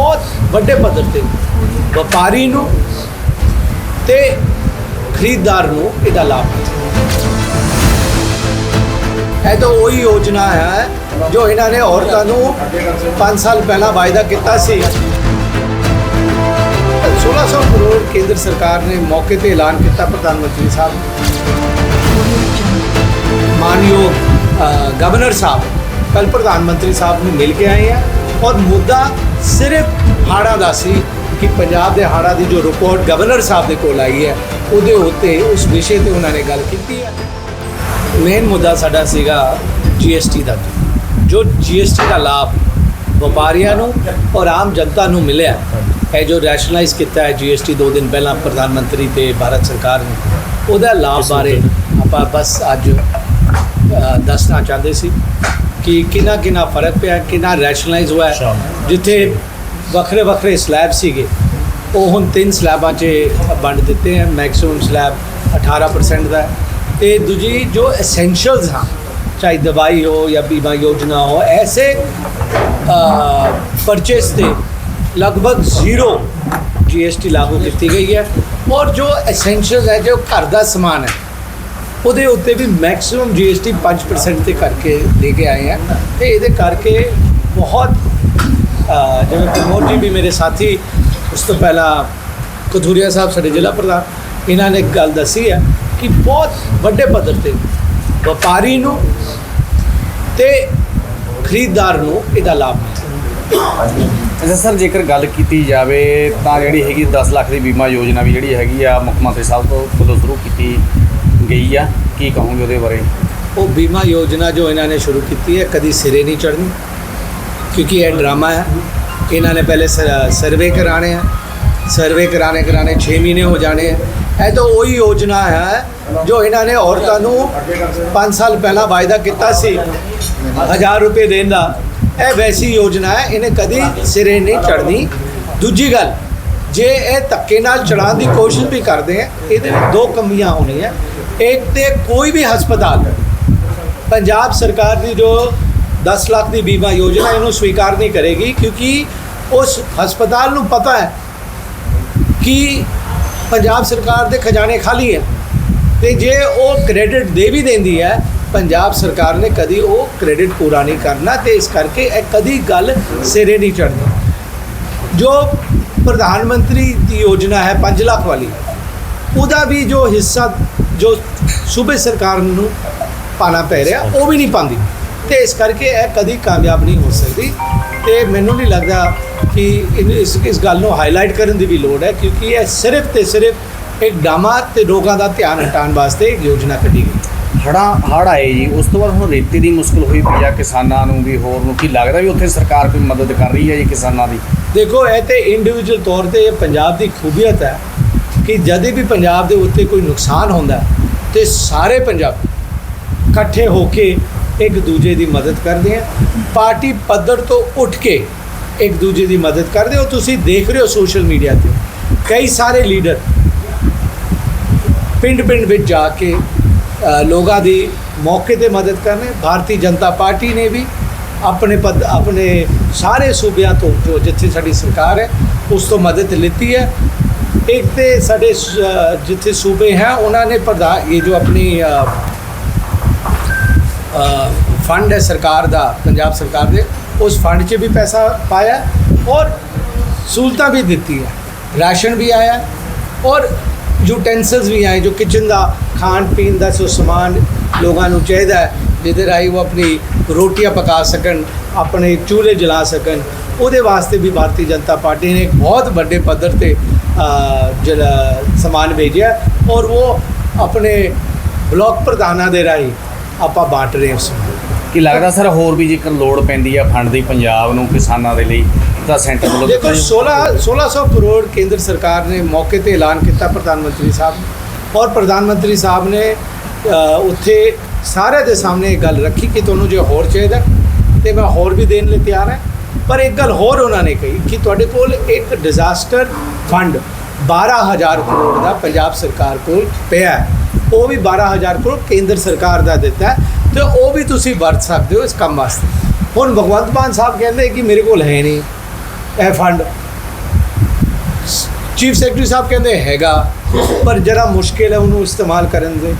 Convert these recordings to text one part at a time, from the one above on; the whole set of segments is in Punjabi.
ਬਹੁਤ ਵੱਡੇ ਪੱਧਰ ਤੇ ਵਪਾਰੀ ਨੂੰ ਤੇ ਖਰੀਦਦਾਰ ਨੂੰ ਇਹਦਾ ਲਾਭ ਮਿਲੇ ਇਹ ਤਾਂ ਉਹੀ ਯੋਜਨਾ ਹੈ ਜੋ ਇਹਨਾਂ ਨੇ ਔਰਤਾਂ ਨੂੰ 5 ਸਾਲ ਪਹਿਲਾਂ ਵਾਅਦਾ ਕੀਤਾ ਸੀ। 1600 ਕਰੋੜ ਕੇਂਦਰ ਸਰਕਾਰ ਨੇ ਮੌਕੇ ਤੇ ਐਲਾਨ ਕੀਤਾ ਪ੍ਰਧਾਨ ਮੰਤਰੀ ਸਾਹਿਬ। ਮਾਨਯੋਗ ਗਵਰਨਰ ਸਾਹਿਬ ਕੱਲ ਪ੍ਰਧਾਨ ਮੰਤਰੀ ਸਾਹਿਬ ਨੂੰ ਮਿਲ ਕੇ ਆਏ ਆ ਔਰ ਮੁੱਦਾ ਸਿਰਫ ਹਾੜਾ ਦਾ ਸੀ ਕਿ ਪੰਜਾਬ ਦੇ ਹਾੜਾ ਦੀ ਜੋ ਰਿਪੋਰਟ ਗਵਰਨਰ ਸਾਹਿਬ ਦੇ ਕੋਲ ਆਈ ਹੈ ਉਹਦੇ ਉੱਤੇ ਉਸ ਵਿਸ਼ੇ ਤੇ ਉਹਨਾਂ ਨੇ ਗੱਲ ਕੀਤੀ ਹੈ। ਮੇਨ ਮੁੱਦਾ ਸਾਡਾ ਸੀਗਾ ਜੀਐਸਟੀ ਦਾ। ਜੋ ਜੀਐਸਟੀ ਦਾ ਲਾਭ ਵਪਾਰੀਆਂ ਨੂੰ ਔਰ ਆਮ ਜਨਤਾ ਨੂੰ ਮਿਲਿਆ ਹੈ ਜੋ ਰੈਸ਼ਨਲਾਈਜ਼ ਕੀਤਾ ਹੈ ਜੀਐਸਟੀ ਦੋ ਦਿਨ ਪਹਿਲਾਂ ਪ੍ਰਧਾਨ ਮੰਤਰੀ ਤੇ ਭਾਰਤ ਸਰਕਾਰ ਨੇ ਉਹਦਾ ਲਾਭ ਬਾਰੇ ਆਪਾਂ ਬਸ ਅੱਜ ਦੱਸਣਾ ਚਾਹੁੰਦੇ ਸੀ ਕਿ ਕਿੰਨਾ ਕਿੰਨਾ ਫ਼ਰਕ ਪਿਆ ਕਿੰਨਾ ਰੈਸ਼ਨਲਾਈਜ਼ ਹੋਇਆ ਹੈ। ਜਿੱਥੇ ਵੱਖਰੇ ਵੱਖਰੇ ਸਲੈਬ ਸੀਗੇ ਉਹ ਹੁਣ ਤਿੰਨ ਸਲੈਬਾਂ 'ਚ ਵੰਡ ਦਿੱਤੇ ਹਨ ਮੈਕਸਿਮਮ ਸਲੈਬ 18% ਦਾ ਹੈ। ਤੇ ਦੂਜੀ ਜੋ ਐਸੈਂਸ਼ੀਅਲਸ ਹਨ ਚਾਹੇ ਦਵਾਈ ਹੋ ਜਾਂ ਬੀਮਾ ਯੋਜਨਾ ਹੋ ਐਸੇ ਪਰਚੇਸ ਤੇ ਲਗਭਗ ਜ਼ੀਰੋ ਜੀਐਸਟੀ ਲਾਗੂ ਕੀਤੀ ਗਈ ਹੈ। ਔਰ ਜੋ ਐਸੈਂਸ਼ੀਅਲਸ ਹੈ ਜੋ ਘਰ ਦਾ ਸਮਾਨ ਹੈ ਉਹਦੇ ਉੱਤੇ ਵੀ ਮੈਕਸਿਮਮ ਜੀਐਸਟੀ 5% ਤੇ ਕਰਕੇ ਦੇ ਕੇ ਆਏ ਆ। ਤੇ ਇਹਦੇ ਕਰਕੇ ਬਹੁਤ ਜਿਵੇਂ ਪ੍ਰਮੋਦ ਜੀ ਵੀ ਮੇਰੇ ਸਾਥੀ, ਉਸ ਤੋਂ ਪਹਿਲਾਂ ਕਥੂਰੀਆ ਸਾਹਿਬ ਸਾਡੇ ਜ਼ਿਲ੍ਹਾ ਪ੍ਰਧਾਨ, ਇਹਨਾਂ ਨੇ ਇੱਕ ਗੱਲ ਦੱਸੀ ਹੈ ਕਿ ਬਹੁਤ ਵੱਡੇ ਪੱਧਰ ਤੇ ਵਪਾਰੀ ਨੂੰ ਤੇ ਖਰੀਦਦਾਰ ਨੂੰ ਇਹਦਾ ਲਾਭ ਮਿਲਦਾ ਅੱਛਾ ਸਰ, ਜੇਕਰ ਗੱਲ ਕੀਤੀ ਜਾਵੇ ਤਾਂ ਜਿਹੜੀ ਹੈਗੀ 10 ਲੱਖ ਦੀ ਬੀਮਾ ਯੋਜਨਾ ਵੀ ਜਿਹੜੀ ਹੈਗੀ ਆ ਮੁੱਖ ਮੰਤਰੀ ਸਾਹਿਬ ਤੋਂ ਵੱਲੋਂ ਸ਼ੁਰੂ ਕੀਤੀ ਗਈ ਆ? ਕੀ ਕਹੋਗੇ ਉਹਦੇ ਬਾਰੇ? ਉਹ ਬੀਮਾ ਯੋਜਨਾ ਜੋ ਇਹਨਾਂ ਨੇ ਸ਼ੁਰੂ ਕੀਤੀ ਹੈ, ਕਦੀ ਸਿਰੇ ਨਹੀਂ ਚੜਨੀ ਕਿਉਂਕਿ ਇਹ ਡਰਾਮਾ ਹੈ। ਇਹਨਾਂ ਨੇ ਪਹਿਲੇ ਸਰਵੇ ਕਰਾਣੇ ਆ, ਸਰਵੇ ਕਰਾਣੇ ਕਰਾਣੇ 6 ਮਹੀਨੇ ਹੋ ਜਾਣੇ ਆ। ਇਹ ਤਾਂ ਉਹੀ ਯੋਜਨਾ ਹੈ ਜੋ ਇਹਨਾਂ ਨੇ ਔਰਤਾਂ ਨੂੰ 5 ਸਾਲ ਪਹਿਲਾਂ ਵਾਅਦਾ ਕੀਤਾ ਸੀ 1000 ਰੁਪਏ ਦੇਣ ਦਾ। ਇਹ ਵੈਸੀ ਯੋਜਨਾ ਹੈ, ਇਹਨੇ ਕਦੀ ਸਿਰੇ ਨਹੀਂ ਚੜਨੀ ਦੂਜੀ ਗੱਲ ਜੇ ਇਹ ਧੱਕੇ ਨਾਲ ਚੜਾਉਣ ਦੀ ਕੋਸ਼ਿਸ਼ ਵੀ ਕਰਦੇ ਆ, ਇਹਦੇ ਵਿੱਚ ਦੋ ਕਮੀਆਂ ਹੋਣੀਆਂ। ਇੱਕ ਤੇ ਕੋਈ ਵੀ ਹਸਪਤਾਲ, ਪੰਜਾਬ ਸਰਕਾਰ ਦੀ ਜੋ 10 ਲੱਖ ਦੀ ਬੀਮਾ ਯੋਜਨਾ, ਇਹਨੂੰ ਸਵੀਕਾਰ ਨਹੀਂ ਕਰੇਗੀ, ਕਿਉਂਕਿ ਉਸ ਹਸਪਤਾਲ ਨੂੰ ਪਤਾ ਹੈ ਕਿ ਪੰਜਾਬ ਸਰਕਾਰ ਦੇ ਖਜ਼ਾਨੇ ਖਾਲੀ ਹੈ। ਤੇ ਜੇ ਉਹ ਕ੍ਰੈਡਿਟ ਦੇ ਵੀ ਦਿੰਦੀ ਹੈ, ਪੰਜਾਬ ਸਰਕਾਰ ਨੇ ਕਦੀ ਉਹ ਕ੍ਰੈਡਿਟ ਪੂਰਾ ਨਹੀਂ ਕਰਨਾ ਤੇ ਇਸ ਕਰਕੇ ਇਹ ਕਦੀ ਗੱਲ ਸਿਰੇ ਨਹੀਂ ਚੜ੍ਹਦੀ। ਜੋ ਪ੍ਰਧਾਨ ਮੰਤਰੀ ਦੀ ਯੋਜਨਾ ਹੈ 5 ਲੱਖ ਵਾਲੀ। ਉਹਦਾ ਵੀ ਜੋ ਹਿੱਸਾ, ਜੋ ਸੂਬੇ ਸਰਕਾਰ ਨੂੰ ਪਾਣਾ ਪੈ ਰਿਹਾ, ਉਹ ਵੀ ਨਹੀਂ ਪਾਉਂਦੀ। ਤੇ ਇਸ ਕਰਕੇ ਇਹ ਕਦੀ ਕਾਮਯਾਬ ਨਹੀਂ ਹੋ ਸਕਦੀ। ਤੇ ਮੈਨੂੰ ਨਹੀਂ ਲੱਗਦਾ ਕਿ ਇਸ ਇਸ ਗੱਲ ਨੂੰ ਹਾਈਲਾਈਟ ਕਰਨ ਦੀ ਵੀ ਲੋੜ ਹੈ, ਕਿਉਂਕਿ ਇਹ ਸਿਰਫ ਤੇ ਸਿਰਫ ਇੱਕ ਡਾਮਾ ਤੇ ਲੋਕਾਂ ਦਾ ਧਿਆਨ ਹਟਾਉਣ ਵਾਸਤੇ ਇੱਕ ਯੋਜਨਾ ਕੱਢੀ ਗਈ। ਹੜਾ ਹੜ ਆਏ ਜੀ ਉਸ ਤੋਂ ਬਾਅਦ ਹੁਣ ਰੇਤੇ ਦੀ ਮੁਸ਼ਕਲ ਹੋਈ ਪਈ ਆ ਕਿਸਾਨਾਂ ਨੂੰ ਵੀ ਹੋਰ ਨੂੰ ਕੀ ਲੱਗਦਾ ਵੀ ਉੱਥੇ ਸਰਕਾਰ ਕੋਈ ਮਦਦ ਕਰ ਰਹੀ ਹੈ ਜੀ ਕਿਸਾਨਾਂ ਦੀ? ਦੇਖੋ ਇਹ ਤੇ ਇੰਡੀਵਿਜੂਅਲ ਤੌਰ ਤੇ ਇਹ ਪੰਜਾਬ ਦੀ ਖੂਬੀਅਤ ਹੈ ਕਿ ਜਦ ਵੀ ਪੰਜਾਬ ਦੇ ਉੱਤੇ ਕੋਈ ਨੁਕਸਾਨ ਹੁੰਦਾ ਹੈ, ਤੇ ਸਾਰੇ ਪੰਜਾਬ ਇਕੱਠੇ ਹੋ ਕੇ ਇੱਕ ਦੂਜੇ ਦੀ ਮਦਦ ਕਰਦੇ ਆ। ਪਾਰਟੀ ਪੱਧਰ ਤੋਂ ਉੱਠ ਕੇ ਇੱਕ ਦੂਜੇ ਦੀ ਮਦਦ ਕਰਦੇ ਹੋ ਤੁਸੀਂ ਦੇਖ ਰਹੇ ਹੋ ਸੋਸ਼ਲ ਮੀਡੀਆ ਤੇ ਕਈ ਸਾਰੇ ਲੀਡਰ ਪਿੰਡ ਪਿੰਡ ਵਿੱਚ ਜਾ ਕੇ ਲੋਕਾਂ ਦੀ ਮੌਕੇ ਤੇ ਮਦਦ ਕਰਨੇ, ਭਾਰਤੀ ਜਨਤਾ ਪਾਰਟੀ ਨੇ ਵੀ ਆਪਣੇ ਪਦ, ਆਪਣੇ ਸਾਰੇ ਸੂਬਿਆਂ ਤੋਂ ਜੋ ਜਿੱਥੇ ਸਾਡੀ ਸਰਕਾਰ ਹੈ, ਉਸ ਤੋਂ ਮਦਦ ਲਿੱਤੀ ਹੈ। ਇੱਕ ਤੇ ਸਾਡੇ ਜਿੱਥੇ ਸੂਬੇ ਹੈ, ਉਹਨਾਂ ਨੇ ਪ੍ਰਧਾਨ ਇਹ ਜੋ ਆਪਣੀ ਫੰਡ ਹੈ ਸਰਕਾਰ ਦਾ, ਪੰਜਾਬ ਸਰਕਾਰ ਦੇ, ਉਸ ਫੰਡ 'ਚ ਵੀ ਪੈਸਾ ਪਾਇਆ ਔਰ ਸਹੂਲਤਾਂ ਵੀ ਦਿੱਤੀ ਹੈ ਰਾਸ਼ਨ ਵੀ ਆਇਆ ਔਰ ਯੂਟੈਂਸਿਲਸ ਵੀ ਆਏ ਜੋ ਕਿਚਨ ਦਾ ਖਾਣ ਪੀਣ ਦਾ ਸੋ ਸਮਾਨ ਲੋਕਾਂ ਨੂੰ ਚਾਹੀਦਾ ਹੈ ਜਿਹਦੇ ਰਾਹੀਂ ਉਹ ਆਪਣੀ ਰੋਟੀਆਂ ਪਕਾ ਸਕਣ ਆਪਣੇ ਚੂਲ੍ਹੇ ਜਲਾ ਸਕਣ ਉਹਦੇ ਵਾਸਤੇ ਵੀ ਭਾਰਤੀ ਜਨਤਾ ਪਾਰਟੀ ਨੇ ਇੱਕ ਬਹੁਤ ਵੱਡੇ ਪੱਧਰ ਤੇ ਅ, ਜਿਹੜਾ ਸਮਾਨ ਭੇਜਿਆ ਔਰ ਉਹ ਆਪਣੇ ਬਲਾਕ ਪ੍ਰਧਾਨਾਂ ਦੇ ਰਾਹੀਂ ਆਪਾਂ ਬਾਂਟ ਰਹੇ ਹਾਂ ਉਸ ਨੂੰ ਕੀ ਲੱਗਦਾ ਸਰ ਹੋਰ ਵੀ ਜੇਕਰ ਲੋੜ ਪੈਂਦੀ ਆ ਫੰਡ ਦੀ ਪੰਜਾਬ ਨੂੰ ਕਿਸਾਨਾਂ ਦੇ ਲਈ ਤਾਂ ਸੈਂਟਰ ਵੱਲੋਂ ਦੇਖੋ ਦਿੱਤਾ 16 1600 ਕਰੋੜ ਕੇਂਦਰ ਸਰਕਾਰ ਨੇ ਮੌਕੇ ਤੇ ਐਲਾਨ ਕੀਤਾ ਪ੍ਰਧਾਨ ਮੰਤਰੀ ਸਾਹਿਬ। ਔਰ ਪ੍ਰਧਾਨ ਮੰਤਰੀ ਸਾਹਿਬ ਨੇ ਉੱਥੇ ਸਾਰੇ ਦੇ ਸਾਹਮਣੇ ਇਹ ਗੱਲ ਰੱਖੀ ਕਿ ਤੁਹਾਨੂੰ ਜੇ ਹੋਰ ਚਾਹੀਦਾ ਤੇ ਮੈਂ ਹੋਰ ਵੀ ਦੇਣ ਲਈ ਤਿਆਰ ਹਾਂ। ਪਰ ਇੱਕ ਗੱਲ ਹੋਰ ਉਹਨਾਂ ਨੇ ਕਹੀ ਕਿ ਤੁਹਾਡੇ ਕੋਲ ਇੱਕ ਡਿਜ਼ਾਸਟਰ ਫੰਡ 12000 ਕਰੋੜ ਦਾ ਪੰਜਾਬ ਸਰਕਾਰ ਕੋਲ ਪਿਆ ਉਹ ਵੀ 12000 ਕਰੋੜ ਕੇਂਦਰ ਸਰਕਾਰ ਦਾ ਦਿੱਤਾ ਤੇ ਉਹ ਵੀ ਤੁਸੀਂ ਵਰਤ ਸਕਦੇ ਹੋ ਇਸ ਕੰਮ ਵਾਸਤੇ। ਹੁਣ ਭਗਵੰਤ ਮਾਨ ਸਾਹਿਬ ਕਹਿੰਦੇ ਕਿ ਮੇਰੇ ਕੋਲ ਹੈ ਨਹੀਂ ਇਹ ਫੰਡ। ਚੀਫ ਸੈਕਟਰੀ ਸਾਹਿਬ ਕਹਿੰਦੇ ਹੈਗਾ, ਪਰ ਜਰਾ ਮੁਸ਼ਕਿਲ ਹੈ ਉਹਨੂੰ ਇਸਤੇਮਾਲ ਕਰਨ ਦੇ।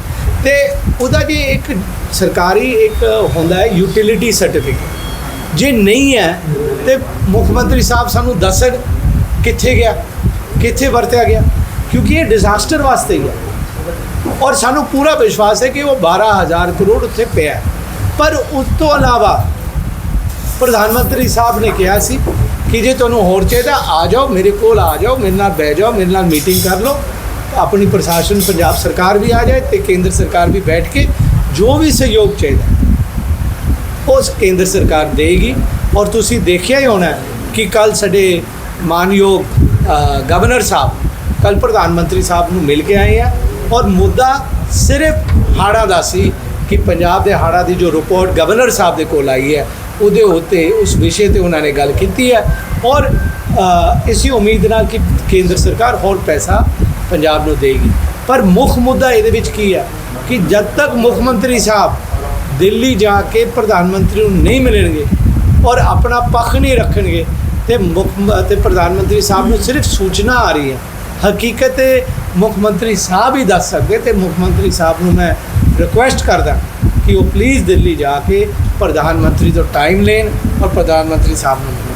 ਤੇ ਉਹਦਾ ਜੀ ਇੱਕ ਸਰਕਾਰੀ ਇੱਕ ਹੁੰਦਾ ਹੈ ਯੂਟਿਲਿਟੀ ਸਰਟੀਫਿਕੇਟ। ਜੇ ਨਹੀਂ ਹੈ, ਤੇ ਮੁੱਖ ਮੰਤਰੀ ਸਾਹਿਬ ਸਾਨੂੰ ਦੱਸਣ ਕਿੱਥੇ ਗਿਆ, ਕਿੱਥੇ ਵਰਤਿਆ ਗਿਆ, ਕਿਉਂਕਿ ਇਹ ਡਿਜ਼ਾਸਟਰ ਵਾਸਤੇ ਹੀ ਹੈ। ਔਰ ਸਾਨੂੰ ਪੂਰਾ ਵਿਸ਼ਵਾਸ ਹੈ ਕਿ ਉਹ 12000 ਕਰੋੜ ਉੱਥੇ ਪਿਆ ਪਰ ਉਸ ਤੋਂ ਇਲਾਵਾ ਪ੍ਰਧਾਨ ਮੰਤਰੀ ਸਾਹਿਬ ਨੇ ਕਿਹਾ ਸੀ ਕਿ ਜੇ ਤੁਹਾਨੂੰ ਹੋਰ ਚਾਹੀਦਾ ਆ ਜਾਓ ਮੇਰੇ ਕੋਲ ਆ ਜਾਓ ਮੇਰੇ ਨਾਲ ਬਹਿ ਜਾਓ ਮੇਰੇ ਨਾਲ ਮੀਟਿੰਗ ਕਰ ਲਓ ਆਪਣੀ ਪ੍ਰਸ਼ਾਸਨ ਪੰਜਾਬ ਸਰਕਾਰ ਵੀ ਆ ਜਾਏ ਤੇ ਕੇਂਦਰ ਸਰਕਾਰ ਵੀ ਬੈਠ ਕੇ ਜੋ ਵੀ ਸਹਿਯੋਗ ਚਾਹੀਦਾ ਉਸ ਕੇਂਦਰ ਸਰਕਾਰ ਦੇਗੀ ਔਰ ਤੁਸੀਂ ਦੇਖਿਆ ਹੀ ਹੋਣਾ ਕਿ ਕੱਲ ਸਾਡੇ ਮਾਨਯੋਗ ਗਵਰਨਰ ਸਾਹਿਬ ਕੱਲ ਪ੍ਰਧਾਨ ਮੰਤਰੀ ਸਾਹਿਬ ਨੂੰ ਮਿਲ ਕੇ ਆਏ ਆ ਔਰ ਮੁੱਦਾ ਸਿਰਫ ਹਾੜਾ ਦਾ ਸੀ ਕਿ ਪੰਜਾਬ ਦੇ ਹਾੜਾ ਦੀ ਜੋ ਰਿਪੋਰਟ ਗਵਰਨਰ ਸਾਹਿਬ ਦੇ ਕੋਲ ਆਈ ਹੈ ਉਹਦੇ ਉੱਤੇ ਉਸ ਵਿਸ਼ੇ ਤੇ ਉਹਨਾਂ ਨੇ ਗੱਲ ਕੀਤੀ ਹੈ ਔਰ ਅ, ਉਮੀਦ ਨਾਲ ਕਿ ਕੇਂਦਰ ਸਰਕਾਰ ਹੋਰ ਪੈਸਾ ਪੰਜਾਬ ਨੂੰ ਦੇਗੀ। ਪਰ ਮੁੱਖ ਮੁੱਦਾ ਇਹਦੇ ਵਿੱਚ ਕੀ ਹੈ ਕਿ ਜਦ ਤੱਕ ਮੁੱਖ ਮੰਤਰੀ ਸਾਹਿਬ ਦਿੱਲੀ ਜਾ ਕੇ ਪ੍ਰਧਾਨ ਮੰਤਰੀ ਨੂੰ ਨਹੀਂ ਮਿਲਣਗੇ ਔਰ ਆਪਣਾ ਪੱਖ ਨਹੀਂ ਰੱਖਣਗੇ ਤੇ ਮੁੱਖ ਮ- ਤੇ ਪ੍ਰਧਾਨ ਮੰਤਰੀ ਸਾਹਿਬ ਨੂੰ ਸਿਰਫ ਸੂਚਨਾ ਆ ਰਹੀ ਹੈ। ਹਕੀਕਤ ਮੁੱਖ ਮੰਤਰੀ ਸਾਹਿਬ ਹੀ ਦੱਸ ਸਕਦੇ ਤੇ ਮੁੱਖ ਮੰਤਰੀ ਸਾਹਿਬ ਨੂੰ ਮੈਂ ਰਿਕੁਐਸਟ ਕਰਦਾ ਕਿ ਉਹ ਪਲੀਜ਼ ਦਿੱਲੀ ਜਾ ਕੇ ਪ੍ਰਧਾਨ ਮੰਤਰੀ ਤੋਂ ਟਾਈਮ ਲੈਣ ਔਰ ਪ੍ਰਧਾਨ ਮੰਤਰੀ ਸਾਹਿਬ ਨੂੰ